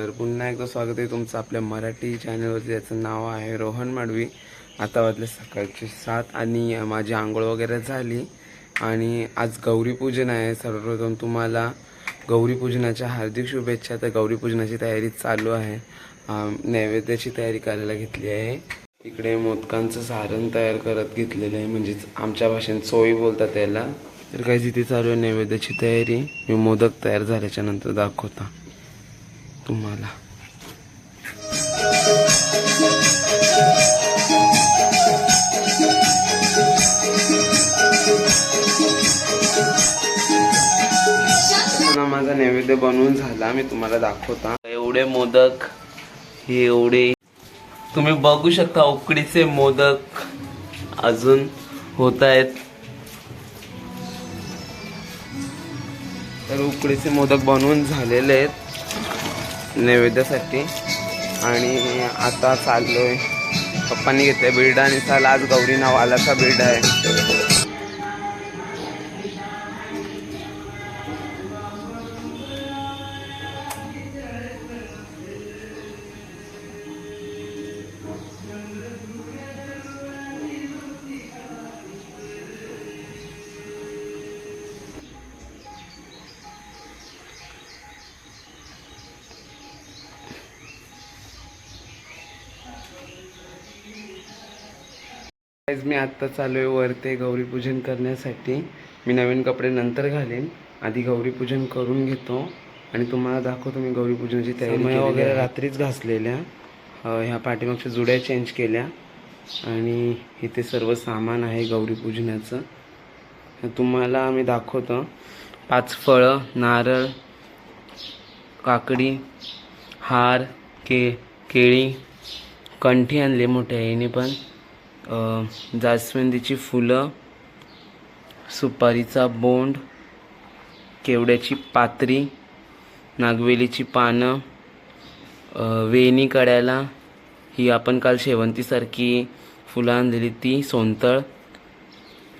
तर पुन्हा एकदा स्वागत आहे तुमचं आपल्या मराठी चॅनलवरती याचं नाव आहे रोहन माडवी. आता वाजले सकाळचे सात आणि माझी आंघोळ वगैरे झाली. आणि आज गौरीपूजन आहे. सर्वप्रथम तुम्हाला गौरीपूजनाच्या हार्दिक शुभेच्छा. तर गौरीपूजनाची तयारी चालू आहे. नैवेद्याची तयारी करायला घेतली आहे. इकडे मोदकांचं सारण तयार करत घेतलेलं आहे. म्हणजेच आमच्या भाषेत सोयी बोलतात त्याला. तर काही तिथे चालू आहे नैवेद्याची तयारी. मी मोदक तयार झाल्याच्यानंतर दाखवता. तुम्हाला. माझा नैवेद्य बनवून झाला मी तुम्हाला दाखवता. एवढे मोदक हे एवढे. तुम्ही बघू शकता उकडीचे मोदक अजून होत आहेत. तर उकडीचे मोदक बनवून झालेले आहेत. नैवेद्यासाठी. आणि आता चाललो आहे पप्पांनी घेतलाय बिर्डा आणि चाल आज गौरी नावालाचा बिर्डा आहे. मी आत्ता चालू आहे वरते गौरीपूजन करण्यासाठी. मी नवीन कपडे नंतर घालेन. आधी गौरीपूजन करून घेतो. आणि तुम्हाला दाखवतो मी गौरीपूजनाची तयारी वगैरे रात्रीच घासलेल्या. ह्या पाठीमागच्या जुड्या चेंज केल्या. आणि इथे सर्व सामान आहे गौरीपूजनाचं. तुम्हाला मी दाखवतो. पाच फळं नारळ काकडी हार के केळी कंठी आणले मोठ्या आईने पण. जास्वंदीची फुलं सुपारीचा बोंड केवड्याची पात्री नागवेलीची पानं वेणी कड्याला ही आपण काल शेवंतीसारखी फुलं आणलेली ती सोनतळ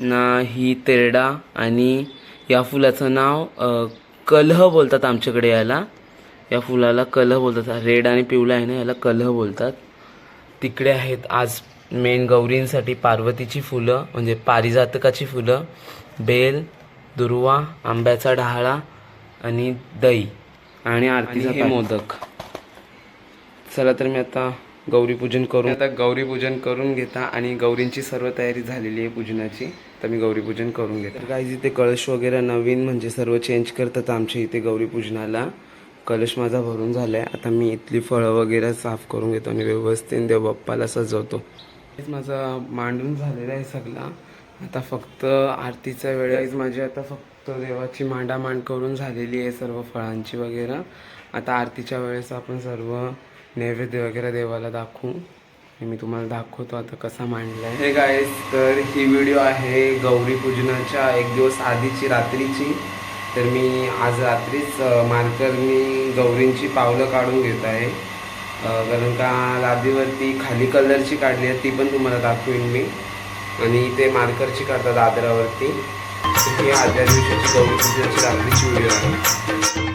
ना ही तेरडा आणि या फुलाचं नाव कलह बोलतात आमच्याकडे याला. या फुलाला कलह बोलतात. रेड आणि पिवळा आहे ना याला कलह बोलतात. तिकडे आहेत आज मेन गौरींसाठी पार्वतीची फुलं म्हणजे पारिजातकाची फुलं बेल दुर्वा आंब्याचा डहाळा आणि दही आणि आरतीचा हे मोदक. चला तर मी आता गौरीपूजन करून आता गौरीपूजन करून घेता आणि गौरींची सर्व तयारी झालेली आहे पूजनाची तर मी गौरीपूजन करून घेतो. काही इथे कळश वगैरे नवीन म्हणजे सर्व चेंज करतात आमच्या इथे गौरीपूजनाला. कलश माझा भरून झालाय. आता मी इथली फळं वगैरे साफ करून घेतो आणि व्यवस्थित देव बाप्पाला सजवतो. हेच माझा मांडून झालेला आहे सगळा. आता फक्त आरतीचा वेळ आहे. माझी आता फक्त देवाची मांडामांड करून झालेली आहे सर्व फळांची वगैरे. आता आरतीच्या वेळेस आपण सर्व नैवेद्य वगैरे देवाला दाखवू. मी तुम्हाला दाखवतो आता कसा मांडलाय. हे गायस तर ही व्हिडिओ आहे गौरी पूजनाच्या एक दिवस आधीची रात्रीची. तर मी आज रात्रीच अ, मार्करनी गौरींची पावलं काढून घेत आहे. कारण का लादीवरती खाली कलरची काढली आहे ती पण तुम्हाला दाखवीन मी. आणि ते मार्करची काढतात दादरावरती तर ही आदल्या दिवशीची गौरी पूजनाची रात्रीची व्हिडिओ आहे.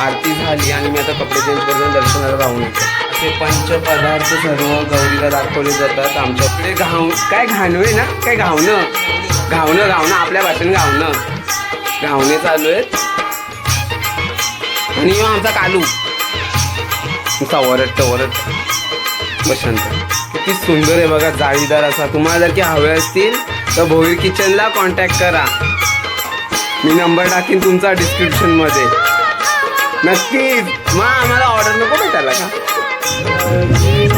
आरती झाली आणि मी आता कपडे चेंज करून दर्शनाला राहून येतो. असे पंचपदार्थ सर्व गौरीला दाखवले जातात आमच्याकडे. घाव काय घाणवे ना? काय घावणं? घावणं घावणं आपल्या भाषेने घावणं. घावणे चालू आहेत. आणि आमचा कालू. सवरट टवरट वरट. बसंत. किती सुंदर आहे बघा जाळीदार असा. तुम्हाला जर की हवे असतील तर भोईर किचनला कॉन्टॅक्ट करा. मी नंबर टाकीन तुमचा डिस्क्रिप्शनमध्ये नक्कीच. मग आम्हाला ऑर्डर नको भेटायला का?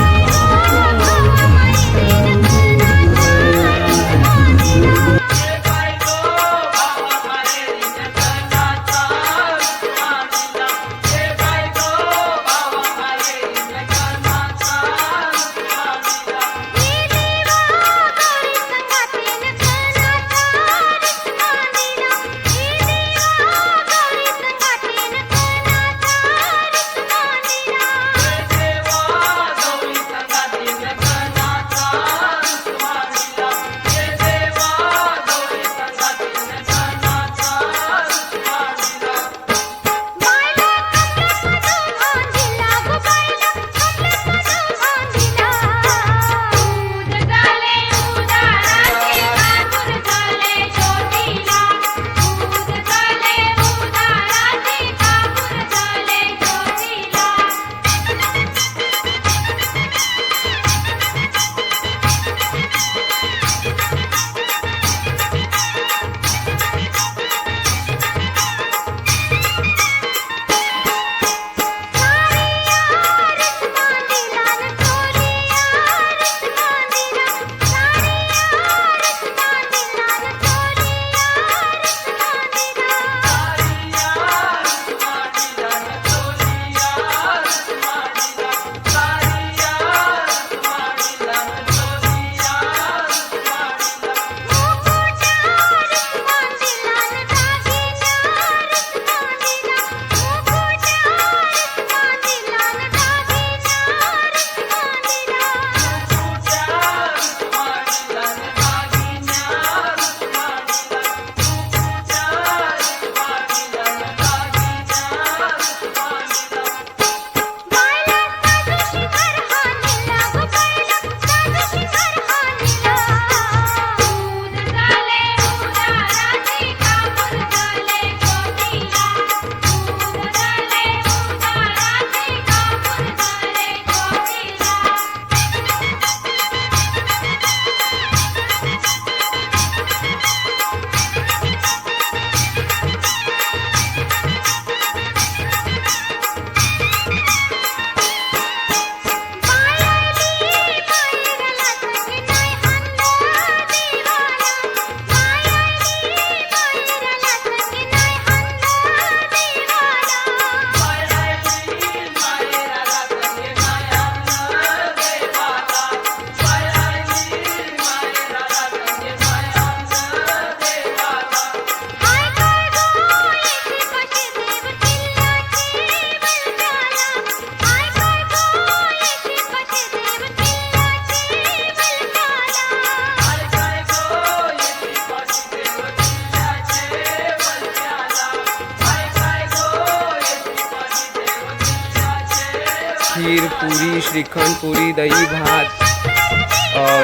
श्रीखंड पुरी दही भात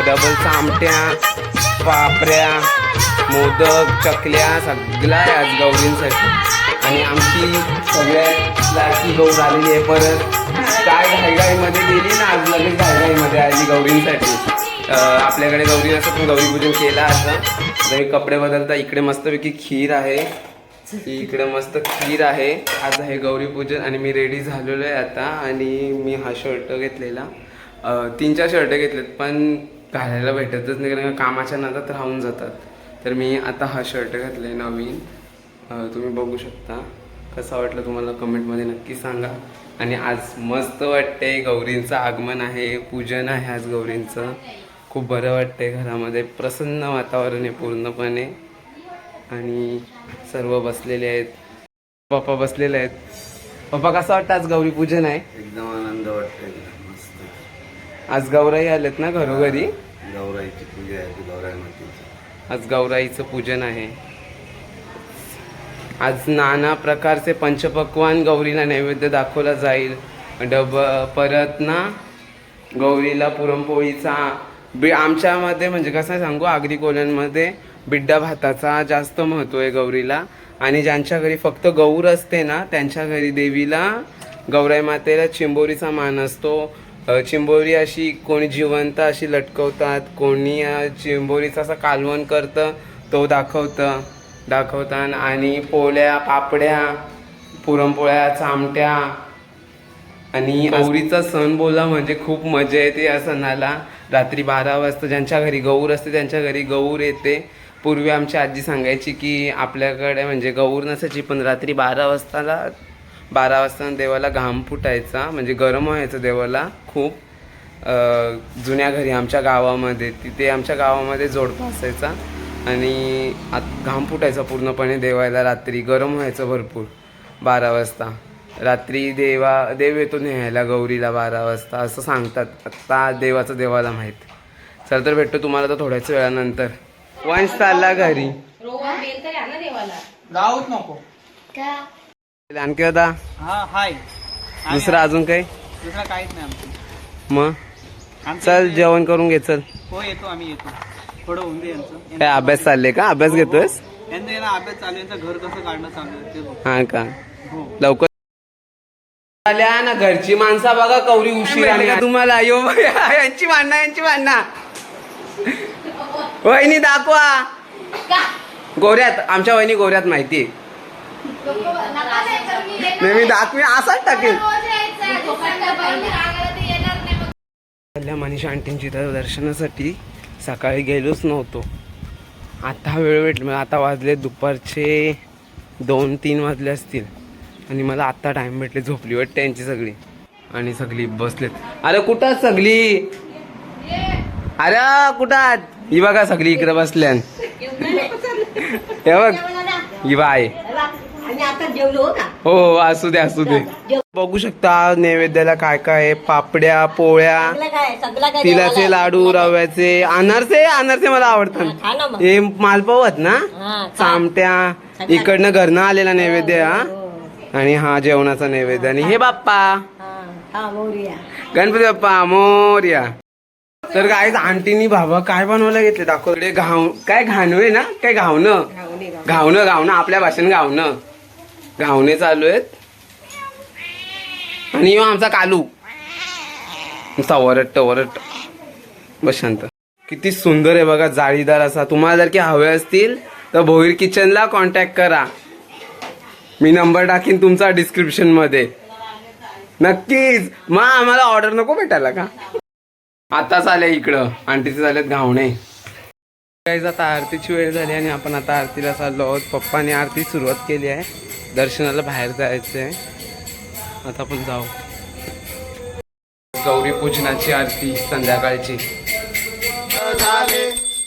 डबल चामट्या पापऱ्या मोदक चकल्या सगळ्या आज गौरींसाठी. आणि आमची सगळ्यात लाडकी गौर झालेली आहे. परत काय घाईघाईमध्ये गेली ना आज लगेच घाईघाईमध्ये आली गौरींसाठी. आपल्याकडे गौरी असं पण गौरीपूजन केलं आता कपडे बदलता इकडे मस्तपैकी खीर आहे. इकडे मस्त खीर आहे. आज आहे गौरी पूजन आणि मी रेडी झालेलो आहे आता आणि मी हा शर्ट घेतलेला. तीन चार शर्ट घेतलेत पण घालायला भेटतच नाही कारण कामाच्या नादात राहून जातात. तर मी आता हा शर्ट घातलाय नवीन. तुम्ही बघू शकता. कसा वाटलं तुम्हाला कमेंटमध्ये नक्की सांगा. आणि आज मस्त वाटते गौरींचं आगमन आहे पूजन आहे आज गौरींचं. खूप बरं वाटतंय घरामध्ये प्रसन्न वातावरण आहे पूर्णपणे. आणि सर्व बसलेले आहेत. पप्पा बसलेले आहेत. पप्पा कसं वाटतं आज गौरी पूजन आहे? एकदम आनंद वाटतोय मस्त. आज गौराई आलेत ना घरोघरी? गौराईची पूजा आहे गौराई मातेची. आज गौराईचं पूजन आहे. आज नाना प्रकारचे पंचपक्वान गौरीला नैवेद्य दाखवला जाईल. डब परत ना गौरीला पुरणपोळीचा बी आमच्यामध्ये म्हणजे कसं सांगू आगरी कोल्यांमध्ये बिड्डा भाताचा जास्त महत्त्व आहे गौरीला. आणि ज्यांच्या घरी फक्त गौर असते ना त्यांच्या घरी देवीला गौराई मातेला चिंबोरीचा मान असतो. चिंबोरी अशी कोणी जिवंत अशी लटकवतात कोणी चिंबोरीचं चिंबोरीचा कालवण करतं तो दाखवतं. दाखवतात आणि पोळ्या पापड्या पुरणपोळ्या चामट्या आणि गौरीचा सण बोला म्हणजे खूप मजा येते या सणाला. रात्री बारा वाजता ज्यांच्या घरी गौर असते त्यांच्या घरी गौर येते. पूर्वी आमची आजी सांगायची की आपल्याकडे म्हणजे गौर नसायची पण रात्री बारा वाजताला बारा वाजता देवाला घाम फुटायचा म्हणजे गरम व्हायचं देवाला खूप जुन्या घरी आमच्या गावामध्ये तिथे आमच्या गावामध्ये जोडपा असायचा आणि आत घाम फुटायचा पूर्णपणे देवाला रात्री गरम व्हायचं भरपूर बारा वाजता. रात्री देवा देव येतो न्यायला गौरीला बारा वाजता असं सांगतात आत्ता देवाचं देवाला माहीत. चल तर भेटतो तुम्हाला तर थोड्याच वेळानंतर. वंश चालला घरी. जाऊच नको. आणखी होता हा हाय. दुसरं अजून काही? दुसरा काहीच नाही आमचं. मग? चल जेवण करून घे चल. हो येतो आम्ही येतो. थोडं होऊन दे यांचं. काय अभ्यास चालले का? अभ्यास घेतोयस? यांचं यांना अभ्यास चालू आहे, यांचं घर कसं काढणं चालू आहे ते बघ. हा का? हो. लवकर आल्या ना घरची माणसा बघा कवरी उशीर आली का तुम्हाला यो यांची भांडणं यांची भांडणं. वहिनी दाखवा. गोऱ्यात आमच्या वहिनी गोऱ्यात माहिती. नाही मी दाखवी असाच टाकेल. आपल्या मनीषा आंटींची तर दर्शनासाठी सकाळी गेलोच नव्हतो. आता वेळ भेटला आता वाजले दुपारचे दोन तीन वाजले असतील. आणि मला आत्ता टाइम भेटले झोपली वाटते त्यांची सगळी. आणि सगळी बसलेत. अरे कुठं सगळी? अरे कुठं आहेत? ही बघा सगळी इकडे बसल्यान हे बघ. ही बाय हो का हो हो असू दे असू दे. बघू शकता नैवेद्याला काय काय आहे. पापड्या पोळ्या तिलाचे लाडू रव्याचे. अनारसे अनारसे मला हा, आवडतात. हे मालपाव आहेत ना? हा. चामट्या. इकडनं घरनं आलेला नैवेद्य हा. हो. आणि हा जेवणाचा नैवेद्य. आणि हे बाप्पा. हा, हा. गणपती बाप्पा मोर्या. तर काय आंटीनी बाबा काय बनवायला घेतले दाखव. इकडे घाव काय घाणवे ना? काय घावणं? घावणे, घावणे. आपल्या भाषेने घावणं. घावणे चालू आहेत. आणि ह्यो आमचा कालू. वरट वरट. बस शांत किती सुंदर आहे बघा जाळीदार असा. तुम्हाला जर की हवे असतील तर भोईर किचनला कॉन्टॅक्ट करा. मी नंबर टाकीन तुमचा डिस्क्रिप्शनमध्ये. नक्कीच. मग आम्हाला ऑर्डर नको भेटायला का? आताच आले इकडं. आंटीचे झालेत घावणे. गाईज आता आरतीची वेळ झाली आणि आपण आता आरतीला चाललो आहोत. पप्पाने आरती सुरुवात केली आहे. दर्शनाला बाहेर जायचं आहे आता आपण जाऊ. गौरी पूजनाची आरती संध्याकाळची.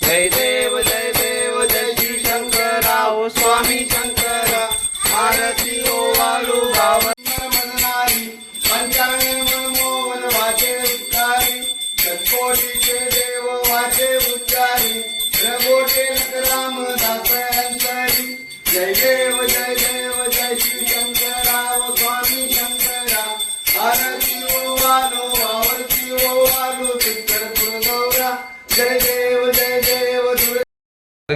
जय देव जय देव जय श्री शंकराव स्वामी शंकर आरती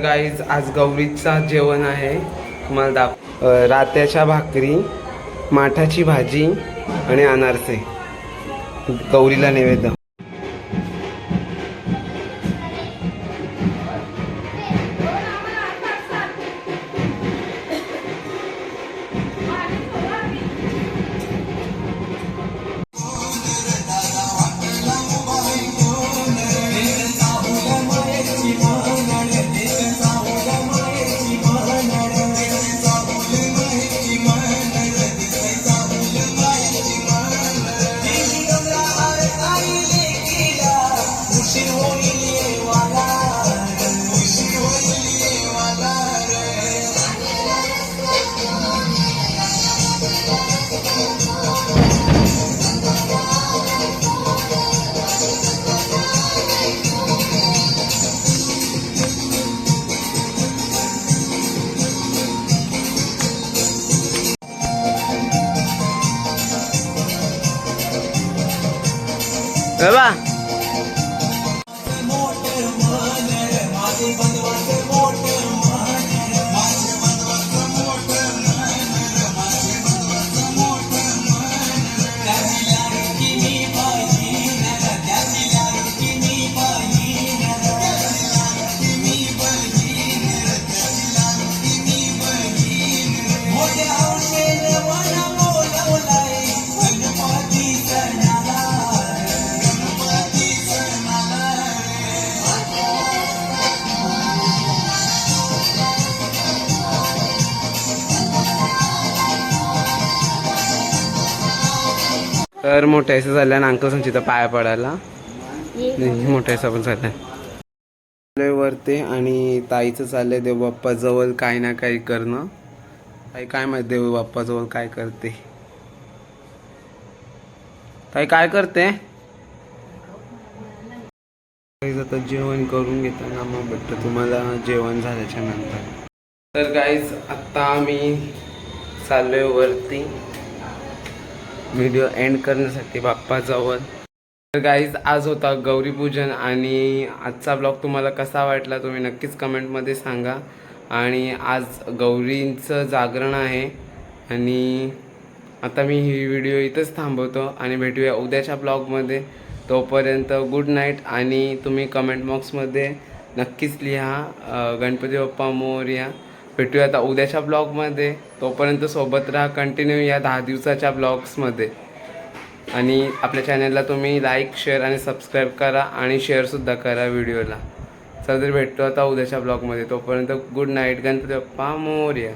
गाईज आज गौरीचा जेवण आहे. तुम्हाला दाख रात्याच्या भाकरी माठाची भाजी आणि अनारसे. गौरीला नैवेद्य. 来吧 तर मोठ्याचं झालं अंकल संचिता पाया पडायला. मोठ्याचा पण झालं चाललोय वरती आणि ताईचं चाललंय देव बाप्पा जवळ काही ना काही करणं. ताई काय माहीत देव बाप्पा जवळ काय करते. ताई काय करते? आता जेवण करून घेताना मग भेटतं तुम्हाला. जेवण झाल्याच्यानंतर. तर गाईज आत्ता आम्ही चाललोय वरती. व्हिडिओ एंड करण्यासाठी बाप्पाजवळ. तर गाईज आज होता गौरीपूजन आणि आजचा ब्लॉग तुम्हाला कसा वाटला तुम्ही नक्कीच कमेंटमध्ये सांगा. आणि आज गौरींचं जागरण आहे आणि आता मी ही व्हिडिओ इथंच थांबवतो आणि भेटूया उद्याच्या ब्लॉगमध्ये तोपर्यंत गुड नाईट आणि तुम्ही कमेंट बॉक्समध्ये नक्कीच लिहा गणपती बाप्पा मोर्या. भेटूया आता उद्याच्या ब्लॉगमध्ये तोपर्यंत सोबत राहा कंटिन्यू या दहा दिवसाच्या ब्लॉग्समध्ये आणि आपल्या चॅनलला तुम्ही लाईक शेअर आणि सबस्क्राईब करा आणि शेअरसुद्धा करा व्हिडिओला चला तर भेटतो आता उद्याच्या ब्लॉगमध्ये तोपर्यंत गुड नाईट गणपती बाप्पा मोर्या.